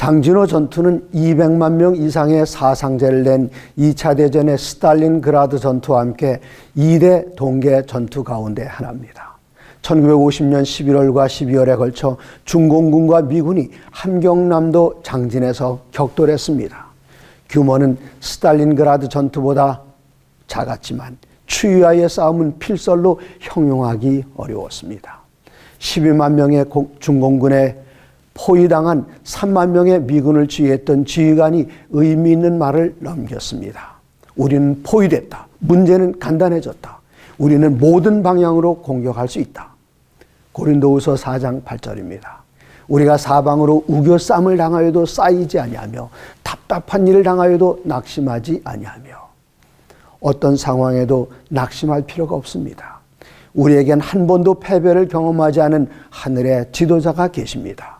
장진호 전투는 200만 명 이상의 사상자를 낸 2차 대전의 스탈린그라드 전투와 함께 2대 동계 전투 가운데 하나입니다. 1950년 11월과 12월에 걸쳐 중공군과 미군이 함경남도 장진에서 격돌했습니다. 규모는 스탈린그라드 전투보다 작았지만 추위와의 싸움은 필설로 형용하기 어려웠습니다. 12만 명의 중공군에 포위당한 3만 명의 미군을 지휘했던 지휘관이 의미 있는 말을 넘겼습니다. 우리는 포위됐다. 문제는 간단해졌다. 우리는 모든 방향으로 공격할 수 있다. 고린도후서 4장 8절입니다. 우리가 사방으로 우겨쌈을 당하여도 쌓이지 아니하며 답답한 일을 당하여도 낙심하지 아니하며 어떤 상황에도 낙심할 필요가 없습니다. 우리에겐 한 번도 패배를 경험하지 않은 하늘의 지도자가 계십니다.